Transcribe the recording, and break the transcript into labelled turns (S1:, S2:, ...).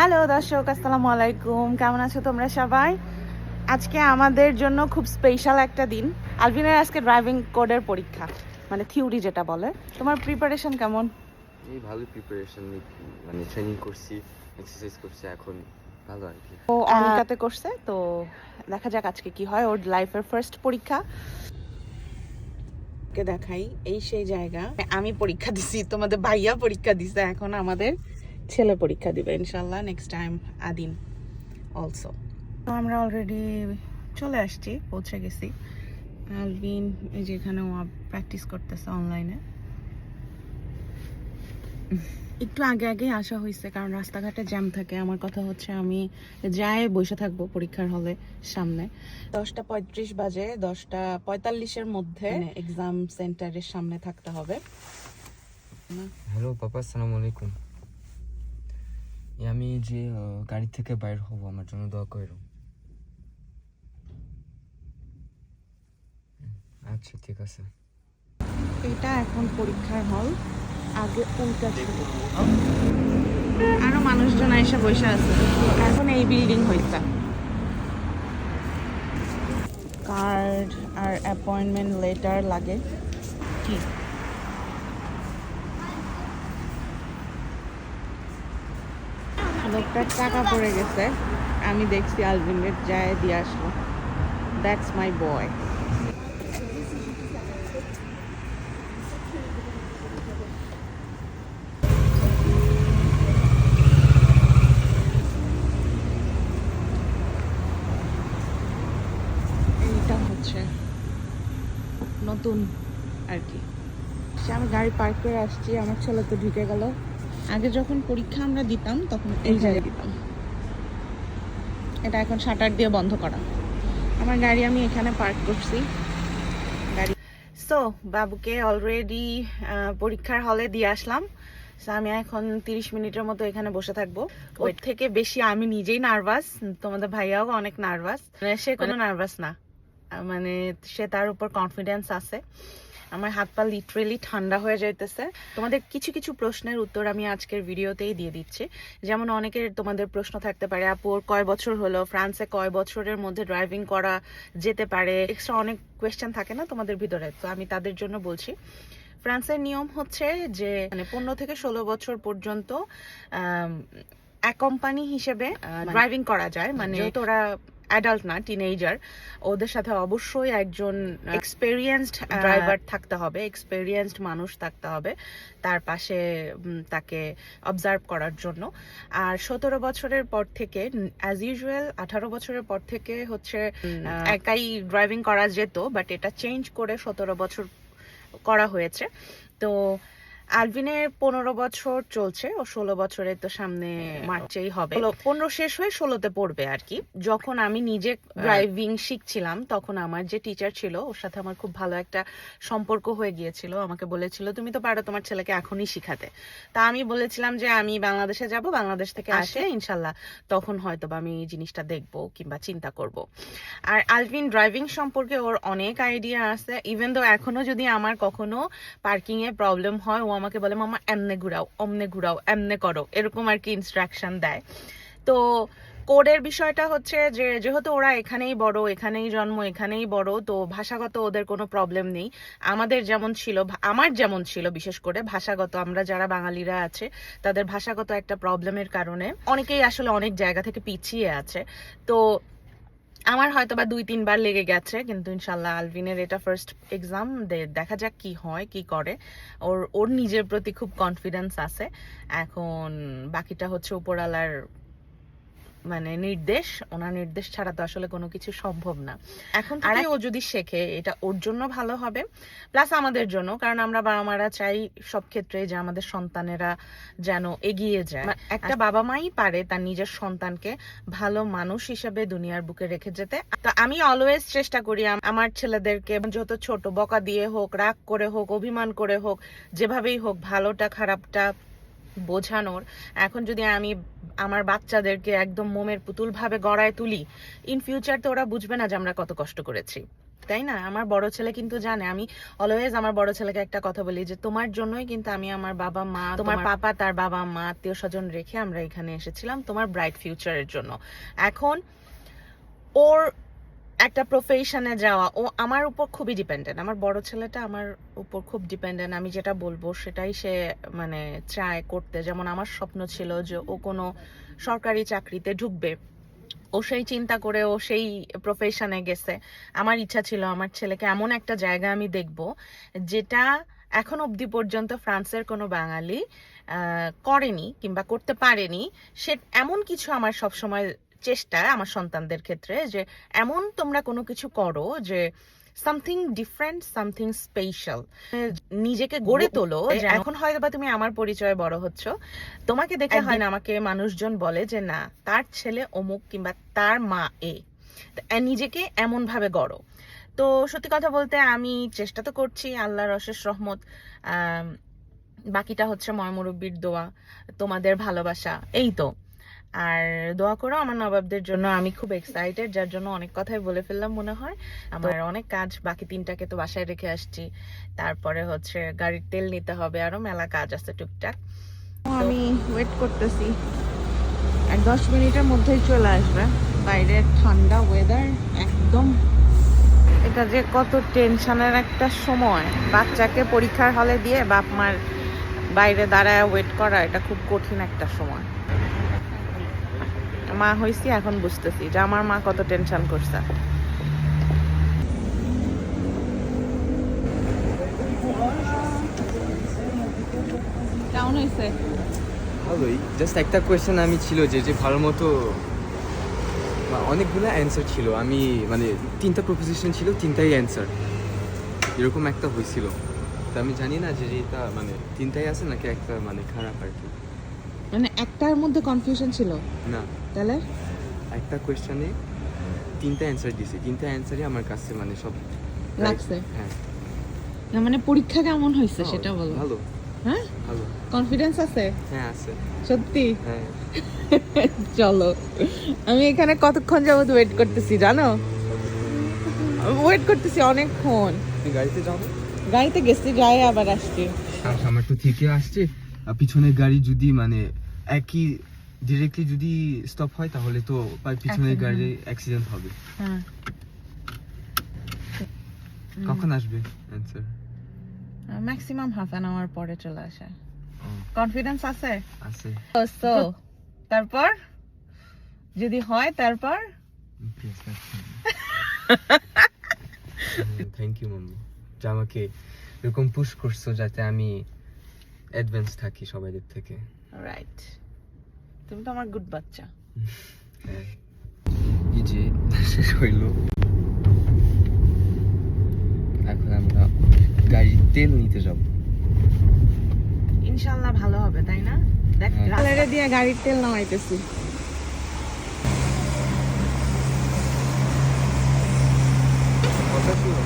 S1: Hello দর্শক আসসালামু আলাইকুম। কেমন আছো তোমরা সবাই? আজকে আমাদের জন্য খুব স্পেশাল একটা দিন। আলভিনের আজকে ড্রাইভিং কোডের পরীক্ষা মানে থিওরি যেটা বলে। তোমার প্রিপারেশন কেমন?
S2: এই ভালো প্রিপারেশন মানে ট্রেনিং করছি এক্সারসাইজ করছি এখন ভালো আর কি।
S1: ও অনিকাতে করছে তো দেখা যাক আজকে কি হয় ওর লাইফের ফার্স্ট পরীক্ষা। কে দেখাই এই সেই জায়গা। আমি পরীক্ষা দিছি তোমাদের ভাইয়া পরীক্ষা দিছে এখন আমাদের ছেলে পরীক্ষা দিবে ইনশাল্লাহ নেক্সট টাইম আদিন অলসো তো আমরা অলরেডি চলে আসছি পৌঁছে গেছি। আলবিন এই যে এখানে ও প্র্যাকটিস করতেছে অনলাইনে একটু আগে আগে আসা হয়েছে কারণ রাস্তাঘাটে জ্যাম থাকে। আমার কথা হচ্ছে আমি যাই বসে থাকব পরীক্ষার হলে সামনে। দশটা পঁয়ত্রিশ বাজে দশটা পঁয়তাল্লিশের মধ্যে এক্সাম সেন্টারের সামনে থাকতে হবে।
S2: হ্যালো পাপা আসসালামু আলাইকুম আমি যে গাড়ি থেকে বাইর হব, আমার জন্য দোয়া করো আচ্ছা ঠিক আছে।
S1: এটা এখন পরীক্ষার হল। আগে উল্টা ছিল। আরও মানুষজন এসে বসে আছে। এখন এই বিল্ডিং হয়েছে কার্ড আর অ্যাপয়েন্টমেন্ট লেটার লাগে? কি? লোকটার টাকা পড়ে গেছে। আমি দেখছি আলভিনের যায় দিয়ে আসলো। দ্যাটস মাই বয় নতুন আর কি। সে আমি গাড়ি পার্ক করে আসছি, আমার ছেলে তো ঢুকে গেল। আগে যখন পরীক্ষা আমরা দিতাম তখন এই জায়গায় দিতাম। এটা এখন শাটার দিয়ে বন্ধ করা। আমার গাড়ি আমি এখানে পার্ক করছি। গাড়ি সো বাবুকে অলরেডি পরীক্ষার হলে দিয়ে আসলাম। আমি এখন তিরিশ মিনিটের মতো এখানে বসে থাকব। ওর থেকে বেশি আমি নিজেই নার্ভাস তোমাদের ভাইয়াও অনেক নার্ভাস সে কোনো নার্ভাস না। আহ, মানে সে তার উপর কনফিডেন্স আছে। আমার হাত পা লিটারেলি ঠান্ডা হয়ে যাইতেছে। তোমাদের কিছু কিছু প্রশ্নের উত্তর আমি আজকের ভিডিওতেই দিয়ে দিচ্ছি। যেমন অনেকের তোমাদের প্রশ্ন থাকতে পারে আপু ওর কয় বছর হলো? ফ্রান্সে কয় বছরের মধ্যে ড্রাইভিং করা যেতে পারে? এক্সট্রা অনেক কোয়েশ্চেন থাকে না তোমাদের ভিতরে তো আমি তাদের জন্য বলছি। ফ্রান্সের নিয়ম হচ্ছে যে মানে পনেরো থেকে ষোলো বছর পর্যন্ত এক কোম্পানি হিসেবে ড্রাইভিং করা যায়। মানে যেহেতু ওরা অ্যাডাল্ট না টিনেজার ওদের সাথে অবশ্যই একজন এক্সপেরিয়েন্সড ড্রাইভার থাকতে হবে এক্সপেরিয়েন্সড মানুষ থাকতে হবে তার পাশে তাকে অবজার্ভ করার জন্য। আর সতেরো বছরের পর থেকে অ্যাজ ইউজুয়াল আঠারো বছরের পর থেকে হচ্ছে একাই ড্রাইভিং করা যেত বাট এটা চেঞ্জ করে সতেরো বছর করা হয়েছে। তো আলভিনের পনেরো বছর চলছে ও ষোলো বছরের তো সামনে মার্চেই হবে। পনেরো শেষ হয়ে ষোলোতে পড়বে আর কি। যখন আমি নিজে ড্রাইভিং শিখছিলাম তখন আমার যে টিচার ছিল ওর সাথে আমার খুব ভালো একটা সম্পর্ক হয়ে গিয়েছিল। আমাকে বলেছিল তুমি তো পারো তোমার ছেলেকে এখনই শিখাতে। তা আমি বলেছিলাম যে আমি বাংলাদেশে যাব বাংলাদেশ থেকে আসে ইনশাল্লাহ তখন হয়তো বা আমি এই জিনিসটা দেখব কিংবা চিন্তা করব। আর আলভিন ড্রাইভিং সম্পর্কে ওর অনেক আইডিয়া আছে। ইভেন তো এখনও যদি আমার কখনো পার্কিং এ প্রবলেম হয় ও আমাকে বলে, মামা, এমনে ঘুরাও, অমনে ঘুরাও, এমনে করো। এরকম আর কি ইনস্ট্রাকশন দেয়। তো কোডের বিষয়টা হচ্ছে যে, যেহেতু ওরা এখানেই বড়, এখানেই জন্ম, এখানেই বড়, তো ভাষাগত ওদের কোনো প্রবলেম নেই। আমাদের যেমন ছিল আমার যেমন ছিল বিশেষ করে, ভাষাগত, আমরা যারা বাঙালিরা আছে, তাদের ভাষাগত একটা প্রবলেমের কারণে অনেকেই আসলে অনেক জায়গা থেকে পিছিয়ে আছে। তো আমার হয়তো বা দুই, তিনবার লেগে গেছে, কিন্তু ইনশাল্লাহ আলভিনের এটা ফার্স্ট এক্সাম দেখা যাক কি হয়, কি করে। ওর ওর নিজের প্রতি খুব কনফিডেন্স আছে। এখন বাকিটা হচ্ছে উপরালার মানে নির্দেশ ওনার নির্দেশ ছাড়া তো আসলে কোনো কিছু সম্ভব না। এখন থেকে ও যদি শেখে এটা ওর জন্য ভালো হবে প্লাস আমাদের জন্য কারণ আমরা বাবা মারা চাই সব ক্ষেত্রে যে আমাদের সন্তানেরা যেন এগিয়ে যায়। একটা বাবা মাই পারে তার নিজের সন্তানকে ভালো মানুষ হিসেবে দুনিয়ার বুকে রেখে যেতে। তো আমি অলওয়েজ চেষ্টা করি আমার ছেলেদেরকে যত ছোট বকা দিয়ে হোক রাগ করে হোক অভিমান করে হোক যেভাবেই হোক ভালোটা খারাপটা বোঝানোর। এখন যদি আমি আমার বাচ্চাদেরকে একদম মোমের পুতুল ভাবে গড়ায় তুলি ইন ফিউচার তো ওরা বুঝবে না যে আমরা কত কষ্ট করেছি। তাই না? আমার বড় ছেলে কিন্তু জানে। আমি অলওয়েজ আমার বড় ছেলেকে একটা কথা বলি যে তোমার জন্যই কিন্তু আমি আমার বাবা মা তোমার পাপা তার বাবা মা আত্মীয় স্বজন রেখে আমরা এখানে এসেছিলাম তোমার ব্রাইট ফিউচারের জন্য। এখন ওর একটা প্রফেশনে যাওয়া, ও আমার উপর খুবই ডিপেন্ডেন্ট আমার বড় ছেলেটা আমার উপর খুব ডিপেন্ডেন্ট আমি যেটা বলব সেটাই সে মানে চায় করতে। যেমন আমার স্বপ্ন ছিল যে ও কোনো সরকারি চাকরিতে ঢুকবে। ও সেই চিন্তা করে ও সেই প্রফেশনে গেছে। আমার ইচ্ছা ছিল আমার ছেলেকে এমন একটা জায়গা আমি দেখব যেটা এখন অবধি পর্যন্ত ফ্রান্সের কোনো বাঙালি করেনি কিংবা করতে পারেনি। সে এমন কিছু আমার সবসময় চেষ্টা আমার সন্তানদের ক্ষেত্রে যে এমন তোমরা কোনো কিছু করো যে সামথিং ডিফারেন্ট সামথিং স্পেশাল নিজেকে গড়ে তোলো এখন হয়তো বা তুমি আমার পরিচয়ে বড় হচ্ছ। তোমাকে দেখে হয় না আমাকে মানুষজন বলে যে না তার ছেলে অমুক কিংবা তার মা এ। নিজেকে এমন ভাবে গড়ো। তো সত্যি কথা বলতে আমি চেষ্টা তো করছি আল্লাহর অশেষ রহমত বাকিটা হচ্ছে ময়মুরব্বির দোয়া তোমাদের ভালোবাসা এই তো। আর দোয়া করো আমার নবাবদের জন্য। আমি খুব এক্সাইটেড যার জন্য অনেক কথাই বলে ফেললাম মনে হয়। আমার অনেক কাজ বাকি তিনটাকে তো বাসায় রেখে আসছি। তারপরে হচ্ছে গাড়ির তেল নিতে হবে আরও মেলা কাজ আছে টুকটাক। আমি ওয়েট করতেছি। এক দশ মিনিটের মধ্যেই চলে আসবে। বাইরে ঠান্ডা ওয়েদার একদম। এটা যে কত টেনশনের একটা সময়। বাচ্চাকে পরীক্ষার হলে দিয়ে বাপ মার বাইরে দাঁড়ায় ওয়েট করা এটা খুব কঠিন একটা সময়। মা হয়েছি এখন বুঝতেছি যে আমার মা কত টেনশন করছে। কেমন হয়েছে
S2: ভালোই। জাস্ট একটা কোয়েশ্চেন আমি ছিল যে যে ভালো মতো অনেকগুলো অ্যান্সার ছিল। আমি মানে তিনটা প্রপোজিশন ছিল তিনটাই অ্যান্সার এরকম একটা হয়েছিল তো আমি জানি না যে এটা মানে তিনটাই আছে নাকি একটা মানে খারাপ আর কি।
S1: মানে একটার মধ্যে কনফিউশন ছিল?
S2: না।
S1: তাহলে?
S2: একটা কোয়েশ্চেনে তিনটা অ্যান্সার দিছি তিনটা অ্যান্সারই আমার কাছে মানে সব।
S1: লাগছে?
S2: হ্যাঁ।
S1: না মানে পরীক্ষা কেমন হয়েছে সেটা বলো।
S2: ভালো।
S1: হ্যাঁ?
S2: ভালো।
S1: কনফিডেন্স আছে?
S2: হ্যাঁ আছে।
S1: সত্যি?
S2: হ্যাঁ।
S1: চলো। আমি এখানে কতক্ষণ যাবত ওয়েট করতেছি জানো? ওয়েট করতেছি অনেকক্ষণ।
S2: গাড়িতে যাও।
S1: গাড়িতে গেছি যাই আবার আসছি।
S2: আমার তো থেকে আসছে। আর পিছনের গাড়ি যদি মানে একই ডিরেক্টলি যদি স্টপ হয় তাহলে তো পিছনের গাড়ি অ্যাক্সিডেন্ট হবে।
S1: হ্যাঁ।
S2: কখন আসবে? Answer
S1: maximum half an hour পরে চলে আসে। কনফিডেন্স আছে?
S2: আছে।
S1: সো তারপর? যদি হয় তারপর?
S2: থ্যাংক ইউ মাম্মু যে আমাকে এরকম পুশ করছ যাতে আমি অ্যাডভান্স থাকি সবাইদের থেকে।
S1: রাইট তুমি তো আমার গুড বাচ্চা।
S2: এই যে শেষ হইল। এখন আমরা গাড়ির তেল নিতে যাব।
S1: ইনশাআল্লাহ ভালো হবে তাই না? দেখ
S2: হ্যাঁ।
S1: দিয়ে গাড়ির তেল নামাইতেছি।
S2: ছিল